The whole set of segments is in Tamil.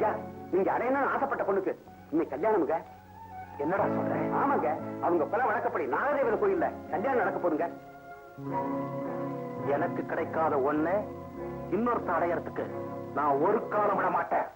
ஐயா நீங்க அடையணும்னு ஆசைப்பட்ட பொண்ணுக்கு. இன்னைக்கு கல்யாணமுங்க. என்னடா சொல்ற? ஆமாங்க அவங்க குல வழக்கப்படி நாகதேவர கோயில்ல கல்யாணம் நடக்க போதுங்க. எனக்கு கிடைக்காத ஒண்ணு இன்னொருத்த அடையறதுக்கு நான் ஒரு காலம் விட மாட்டேன்.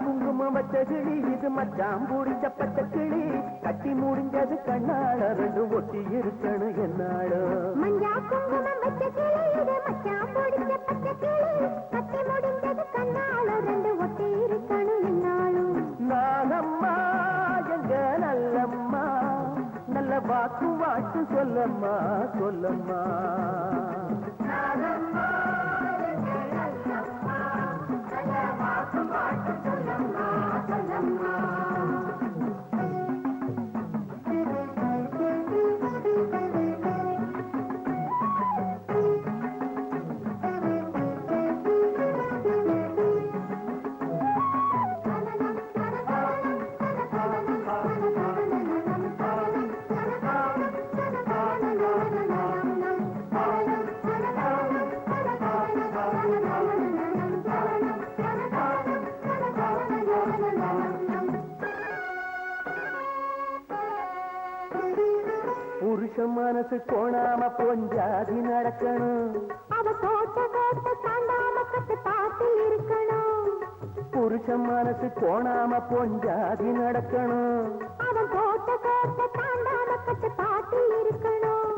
குங்குமம் வச்ச கிளி இது மச்சான் பிடிச்ச பச்சை கிளி. கட்டி முடிஞ்சது கண்ணால ரெண்டு ஒட்டி இருக்கணும் என்னாளோ மஞ்சா குங்குமம் வச்ச கிளி இது மச்சான் பிடிச்ச பச்சை கிளி. கட்டி முடிஞ்சது கண்ணால ரெண்டு ஒட்டி இருக்கணும் என்னாலும் நானம்மா எங்க நல்லம்மா. நல்ல வாக்கு வாட்டு சொல்லம்மா சொல்லம்மா. புருஷ மனசு கோணாம பொஞ்சாதி நடக்கணும். அவ கோட்ட கோட்ட தாண்டாம கட்டு பாட்டில் இருக்கணும். புருஷ மனசு கோணாம பொஞ்சாதி நடக்கணும். அவன் கோட்ட கோட்ட தாண்டாம கட்டு பாட்டில் இருக்கணும்.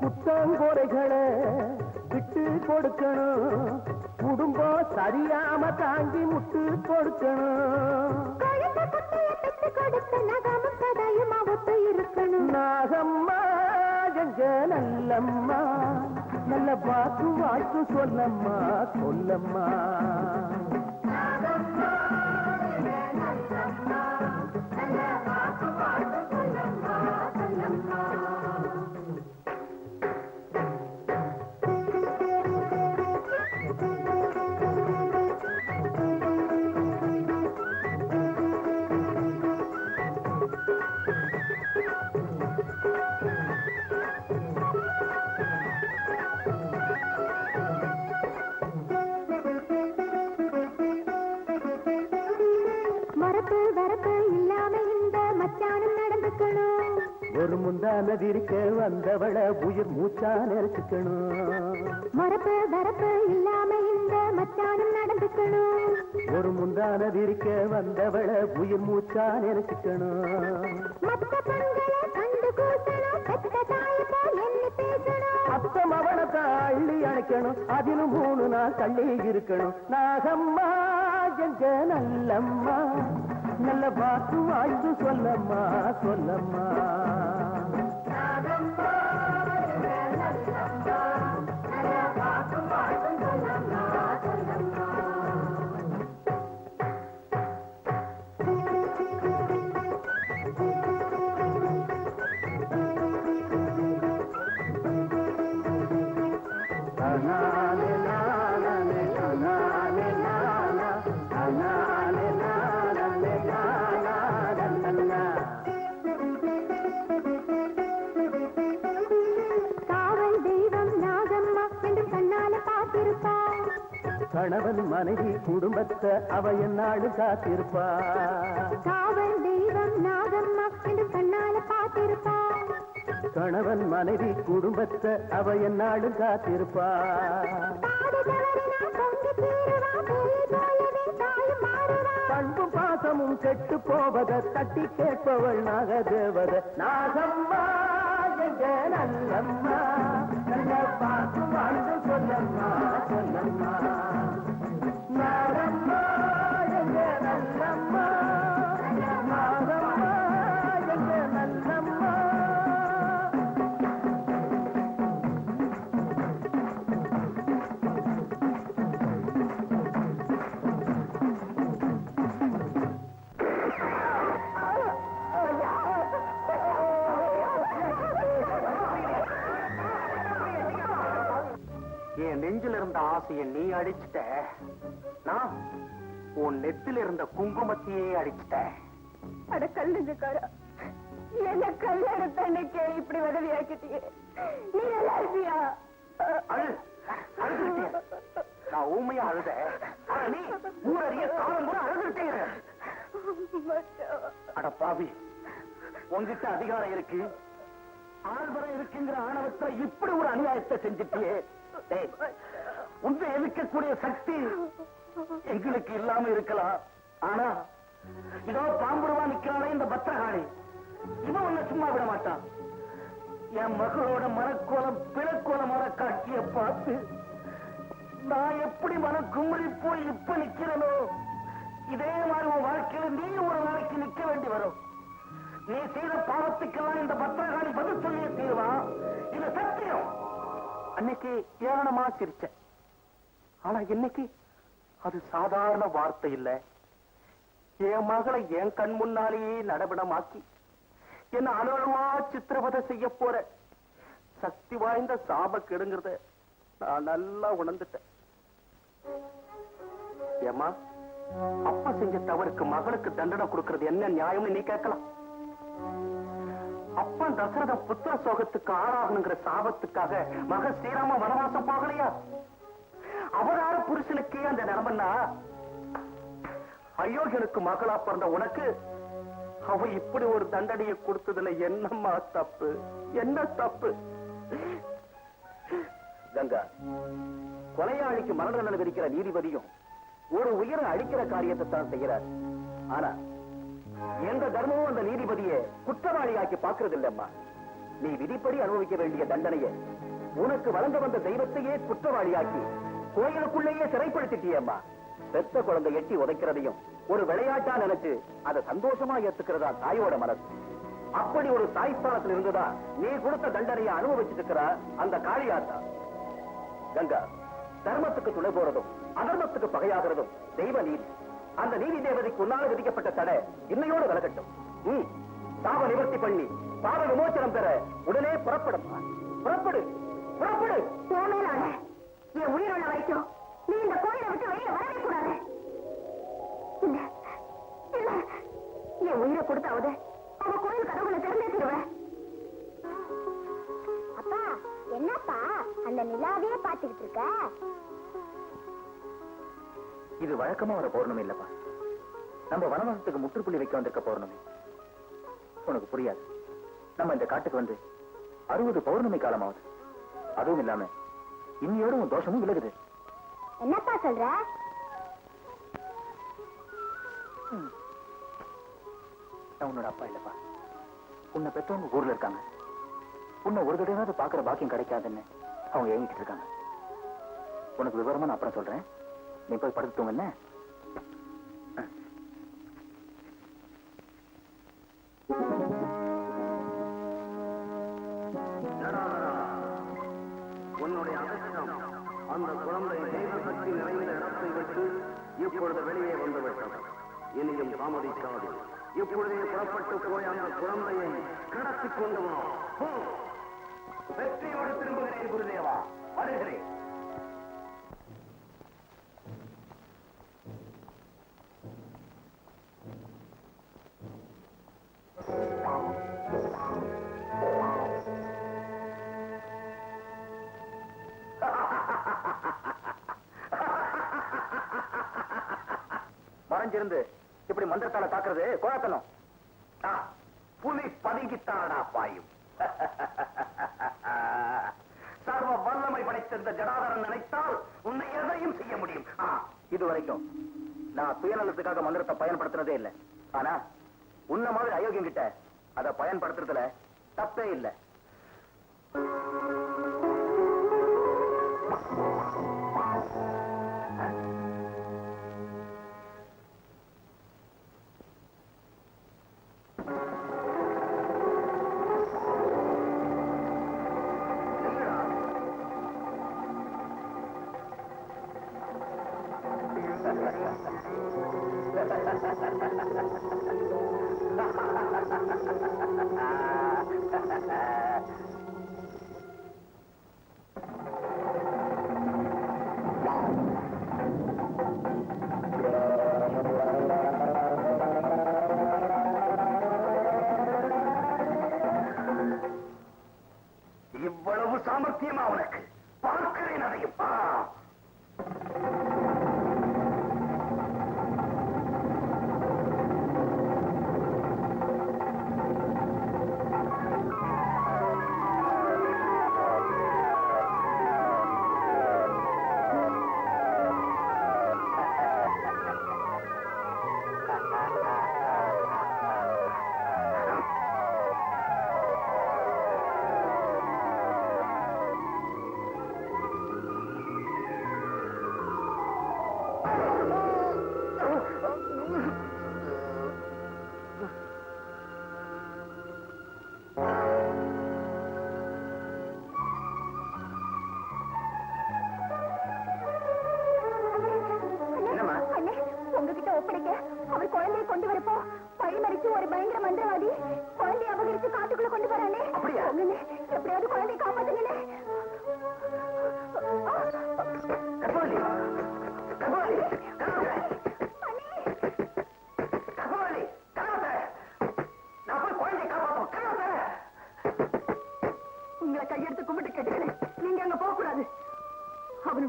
குத்தங்குறைகளை விட்டு கொடுக்கணும். குடும்பம் சரியாம தாங்கி முட்டு கொடுக்கணும். நகமும் கதையும் அவத்து இருக்கணும். எங்க நல்லம்மா. நல்ல வாக்கு வாக்கு சொல்லம்மா சொல்லம்மா. மரப்பு வரப்பு இல்லாம இந்த மச்சானும் நடந்துக்கணும். ஒரு முந்தானது இருக்க வந்தவள உயிர் மூச்சா நினைச்சுக்கணும் மரப்பு வரப்பு இல்லாம இந்த மச்சானும் நடந்துக்கணும். ஒரு முந்தானது இருக்க வந்தவள உயிர் மூச்சா நினைச்சுக்கணும் மத்த பெண்களை கண்டு கூட்டணும் பெத்த தாய் போல் எண்ணி பேசணும். அத்தம் அவனத்தை அள்ளி அணைக்கணும். அதிலும் மூணு நாள் தள்ளி இருக்கணும். நாகம்மா எங்க நல்லம்மா. நல்ல வாக்கு வாழ்த்து சொல்லம்மா சொல்லம்மா. கணவன் மனைவி குடும்பத்தை அவ என்னாடு காத்திருப்பா. காவல் தெய்வம் நாகம்மா என்று கண்ணால பார்த்திருப்பா கணவன் மனைவி குடும்பத்தை அவ என்னாடு காத்திருப்பா. பண்பும் பாசமும் கெட்டு போவத தட்டி கேட்பவள் நாகதேவத. நாகம்மா எங்க நல்லம்மா? நல்ல பாசு வாழ்ந்து சொல்லம்மா உன் நெத்தில இருந்த குங்குமத்தையே அடிச்சிட்ட அட கல்லுங்கக்காரா என்ன கல்யாணம் தன்னைக்கே இப்படி உதவி ஆக்கிட்டீங்க நீ நல்லா இருப்பியா? நான் ஊமையா அழுத. நீ ஊரறிய காலம் கூட அழுதுகிட்டே இரு. அட பாவி உன்கிட்ட அதிகாரம் இருக்கு. ஆள்வரம் இருக்குங்கிற ஆணவத்துல இப்படி ஒரு அநியாயத்தை செஞ்சுட்டியே. டேய், உன்னை எதிர்க்கக்கூடிய சக்தி எங்களுக்கு இல்லாம இருக்கலாம். ஆனா இதோ பாம்புருவா நிக்கிறானே இந்த பத்திரகாளி. இவன் ஒண்ணு சும்மா விட மாட்டான். என் மகளோட மனக்கோலம் பிறக்கோலமான காட்சிய பார்த்து நான் எப்படி மன குமரி போய் இப்ப நிக்கிறனோ இதே மாதிரி உன் வாழ்க்கையில நீ ஒரு நாளைக்கு நிக்க வேண்டி வரும். நீ செய்த பாவத்துக்கெல்லாம் இந்த பத்திரகாளி பதில் சொல்லிய தீர்வான் இது சத்தியம். அன்னைக்கு ஏளனமா சிரிச்ச ஆனா இன்னைக்கு அது சாதாரண வார்த்தை இல்ல. என் மகளை என் கண் முன்னாலேயே நடபடமாக்கி என்ன அலுவலமா சித்திரவதை செய்ய போற. சக்தி வாய்ந்த சாப கெடுங்கிறத நான் நல்லா உணர்ந்துட்டேன். ஏமா அப்பா செஞ்ச தவறுக்கு மகளுக்கு தண்டனை கொடுக்கறது என்ன நியாயம்னு நீ கேட்கலாம். அப்பன் தசரத புத்திர சோகத்துக்கு ஆளாகணுங்கிற சாபத்துக்காக மக ஸ்ரீராம வனவாசம் போகலையா? அவரா புருஷனுக்கே அந்த நிலைமைன்னா அயோகனுக்கு மகளா பிறந்த உனக்கு? அவ இப்படி ஒரு தண்டனையை கொடுத்ததுல என்னம்மா தப்பு? என்ன தப்பு? கங்கா கொலையாளிக்கு மரண தண்டனை விதிக்கிற நீதிபதியும் ஒரு உயிரை அழிக்கிற காரியத்தை தான் செய்யறார் ஆனா எந்த தர்மமும் அந்த நீதிபதியை குற்றவாளியாக்கி பார்க்கறது இல்லம்மா நீ விதிப்படி அனுபவிக்க வேண்டிய தண்டனையை உனக்கு வழங்க வந்த தெய்வத்தையே குற்றவாளியாக்கி கோயிலுக்குள்ளேயே சிறைப்படுத்திட்டியம்மா. பெத்த குழந்தை எட்டி உதைக்கிறதையும் ஒரு விளையாட்டா நினைச்சு அதை சந்தோஷமா ஏத்துக்கிறதா தாயோட மனசு. அப்படி ஒரு தாய்ஸ்தானத்தில் இருந்துதா நீ கொடுத்த தண்டனையை அனுபவிச்சுட்டு இருக்கிற அந்த காளியாத்தா. கங்கா தர்மத்துக்கு துணை போறதும் அதர்மத்துக்கு பகையாகிறதும் தெய்வ நீதி. அந்த நீதி தேவதைக்கு உன்னால விதிக்கப்பட்ட தடை இன்னையோடு விலகட்டும். நீ பாவ நிவர்த்தி பண்ணி பாவ விமோச்சனம் பெற உடனே புறப்படும். புறப்படு புறப்படு. உன் என் உயிர் உள்ள வரைக்கும் நீ இந்த கோயிலை விட்டு வெளியில வரவே கூடாது. இல்ல இல்ல. என் உயிரை கொடுத்தாவது அவ கோயில் கதவுகளை திறந்தேற்றிடுவேன் அப்பா என்னப்பா அந்த நிலாவையே பாத்துக்கிட்டு இருக்க? இது வழக்கமா வர பௌர்ணமி இல்லப்பா. நம்ம வனவாசத்துக்கு முற்றுப்புள்ளி வைக்க வந்திருக்க பௌர்ணமி. உனக்கு புரியாது. நம்ம இந்த காட்டுக்கு வந்து அறுபது பௌர்ணமி காலமாகுது அதுவும் இல்லாம இன்னையோட உன் தோஷமும் விலகுது. என்னப்பா சொல்ற? நான் உன்னோட அப்பா இல்லப்பா. உன்னை பெற்றவங்க ஊர்ல இருக்காங்க. உன்னை ஒரு தடவையாவது பாக்குற பாக்கியம் கிடைக்காதுன்னு அவங்க ஏங்கிட்டு இருக்காங்க. உனக்கு விவரமா நான் அப்புறம் சொல்றேன். நீ போய் படுத்து தூங்க என்ன உன்னுடைய அந்த குழந்தை தெய்வ சக்தி நிறைந்த இடத்தை விட்டு இப்பொழுது வெளியே வந்துவிட்டது. இனியும் தாமதிக்காது. இப்பொழுதே புறப்பட்டு போய் அந்த குழந்தையை கடத்திக் கொண்டு வா. வெற்றியோடு திரும்புகிறேன் குருதேவா. வருகிறேன். மறைஞ்சிருந்து இப்படி மந்திரத்தால தாக்குறது கோழத்தனம் புலி பதுங்கித்தானடா பாயும். சர்வ வல்லமை படைத்த இந்த நினைத்தால் உன்னை எதையும் செய்ய முடியும். இது வரைக்கும் நான் சுயநலத்துக்காக மந்திரத்தை பயன்படுத்துறதே இல்லை. ஆனா உன்ன மாதிரி அயோக்கியம் கிட்ட அதை பயன்படுத்துறதுல தப்பே இல்லை. சாமர்த்தியமா உனக்கு? பார்க்கிறேன் அதையும்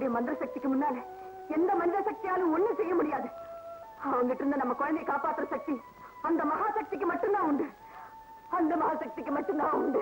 அவனுடைய மந்திர சக்திக்கு முன்னால எந்த மனித சக்தியாலும் ஒண்ணும் செய்ய முடியாது. அவங்கிட்ட இருந்த நம்ம குழந்தையை காப்பாத்துற சக்தி அந்த மகாசக்திக்கு மட்டும்தான் உண்டு. அந்த மகாசக்திக்கு மட்டும்தான் உண்டு.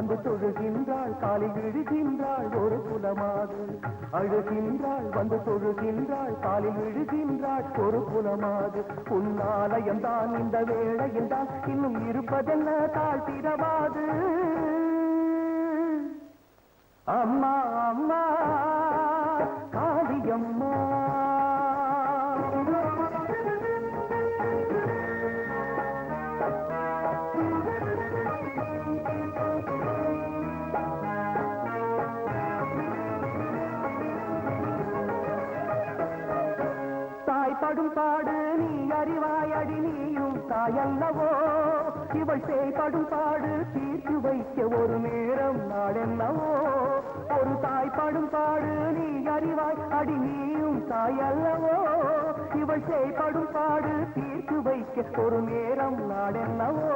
வந்து தொழுகின்றாள் காலில் விழுகின்றாள் ஒரு குலமாது. அழுகின்றாள் வந்து தொழுகின்றாள் காலில் விழுகின்றாள் ஒரு குலமாது. உன்னாலயம் தான் இந்த வேளையில் தான் இன்னும் இருப்பதென்ன தாழ்த்திடவாது? அம்மா அம்மா காளியம்மா. தாயல்லவோ இவள் செய்படும் பாடு தீர்த்து வைக்க ஒரு நேரம் நாடென்னவோ ஒரு தாய் தாய்ப்படும் பாடு நீ அறிவாய் அடி நீயும் தாயல்லவோ. இவள் செய்படும் பாடு தீர்த்து வைக்க ஒரு நேரம் நாடென்னவோ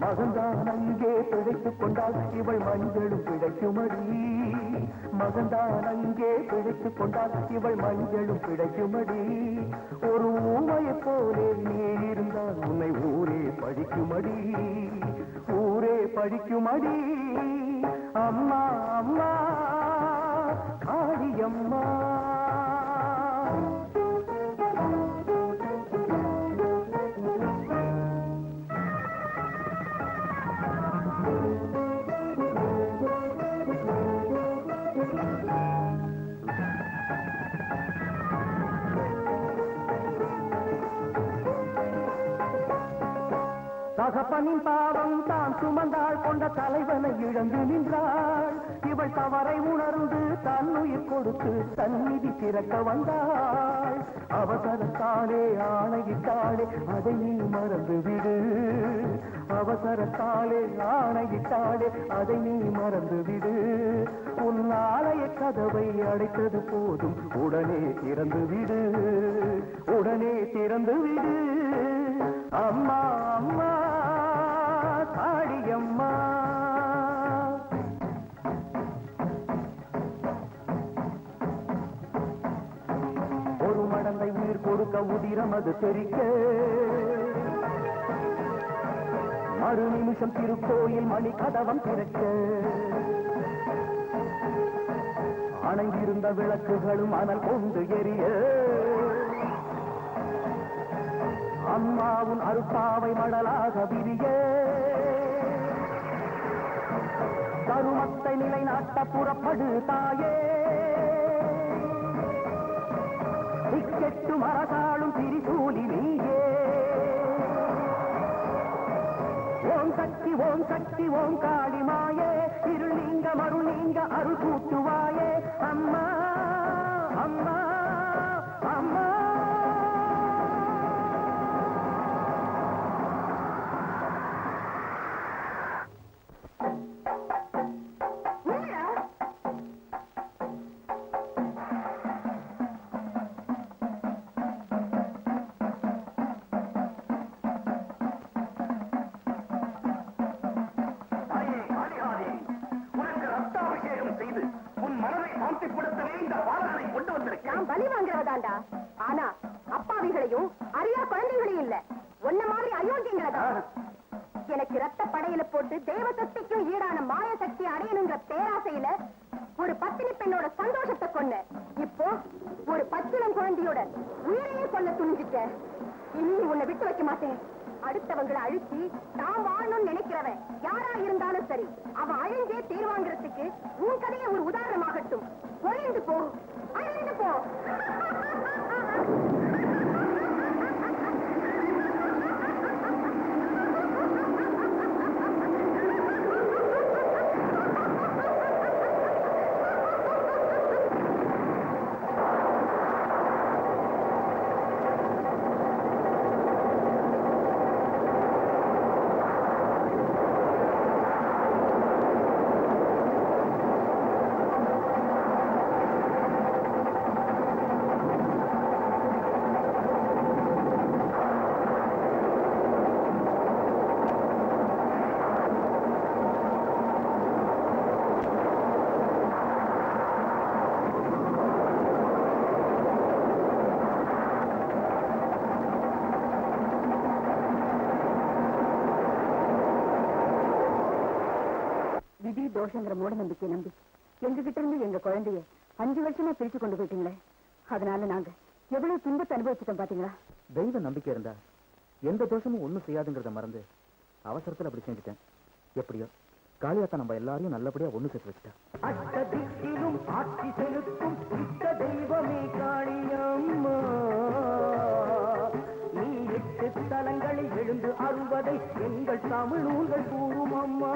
மகன்தான் அங்கே பிழைத்துக் கொண்டால் இவள் மஞ்சளும் பிழைக்குமடி. மகன்தான் அங்கே பிழைத்துக் கொண்டால் இவள் மஞ்சளும் பிழைக்குமடி. ஒரு ஊமையைப் போலே நீ இருந்தால் உன்னை ஊரே படிக்குமடி ஊரே படிக்குமடி அம்மா அம்மா காளியம்மா. தகப்பனின் பாவம் தான் சுமந்தாள் கொண்ட தலைவனை இழந்து நின்றாள். இவள் தவறை உணர்ந்து தன்னுயிர் கொடுத்து தன்னிதி திறக்க வந்தாள். அவசரத்தாலே ஆணையிட்டாளே அதை நீ மறந்து விடு அவசரத்தாலே ஆணையிட்டாளே அதை நீ மறந்து விடு உன் ஆலய கதவை அடைத்தது போதும் உடனே திறந்து விடு உடனே திறந்து விடு அம்மா அம்மா. காளியம்மா ஒரு மடந்தை உயிர் கொடுக்க உதிரம் அது தெரிக்க. மறு நிமிஷம் திருக்கோயில் மணி கதவம் திறக்க. அணைந்திருந்த விளக்குகளும் அனல் கொண்டு எரிய. அம்மாவும் அருப்பாவை மடலாக விரிய. தருமத்தை நிலைநாட்ட புறப்படு தாயே. திக்கெட்டும் அரசாளும் திரிசூலி நீயே. ஓம் சக்தி ஓம் சக்தி ஓம் காளிமாயே இருள் நீங்க மருள் நீங்க அருள் கூட்டுவாயே. அம்மா அம்மா அம்மா. செய்து உன் மனதை சாந்திப்படுத்தவே இந்த பாலகனை கொண்டு வந்திருக்கேன் நான் பலி வாங்குறவதாண்டா. ஆனா அப்பாவிகளையும் அறியா குழந்தைகளையும் இல்ல. உன்ன மாதிரி அயோக்கியங்களதான் எனக்கு ரத்த படையில போட்டு தேவ சக்திக்கும் ஈடான மாய சக்தி அடையணுங்கிற பேராசையில ஒரு பத்தினி பெண்ணோட சந்தோஷத்தை கொன்ன. இப்போ ஒரு பச்சிளம் குழந்தையோட உயிரையே கொல்ல துணிஞ்சிட்ட. இனி உன்னை விட்டு வைக்க மாட்டேன். அடுத்தவங்களை அழிச்சு தான் வாழணும்னு நினைக்கிறவன் யாரா இருந்தாலும் சரி அவ அழிஞ்சே தீர்வாங்கிறதுக்கு உன் கதையை ஒரு உதாரணமாகட்டும். ஒழிந்து போ. அழிந்து போ. தோஷங்கிற மூட நம்பிக்கை நம்பி எங்க கிட்ட இருந்து எங்க குழந்தைய அஞ்சு வருஷமா பிரிச்சு கொண்டு போயிட்டீங்களே? அதனால நாங்க எவ்வளவு துன்பத்தை அனுபவிச்சிட்டோம் பாத்தீங்களா? தெய்வ நம்பிக்கை இருந்தா எந்த தோஷமும் ஒண்ணும் செய்யாதுங்கிறத மறந்து அவசரத்துல அப்படி செஞ்சுட்டேன். எப்படியோ காளியாத்தா நம்ம எல்லாரையும் நல்லபடியா ஒண்ணு சேர்த்து வச்சுட்டா. அட்ட திக்கிலும் ஆட்சி செலுத்தும் இஷ்ட தெய்வமே காளியம்மா. நீ எட்டு தலங்களில் எழுந்து அருள்வதை எங்கள் தமிழ் நூல்கள் கூறும் அம்மா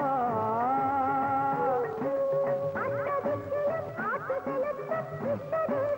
Mother!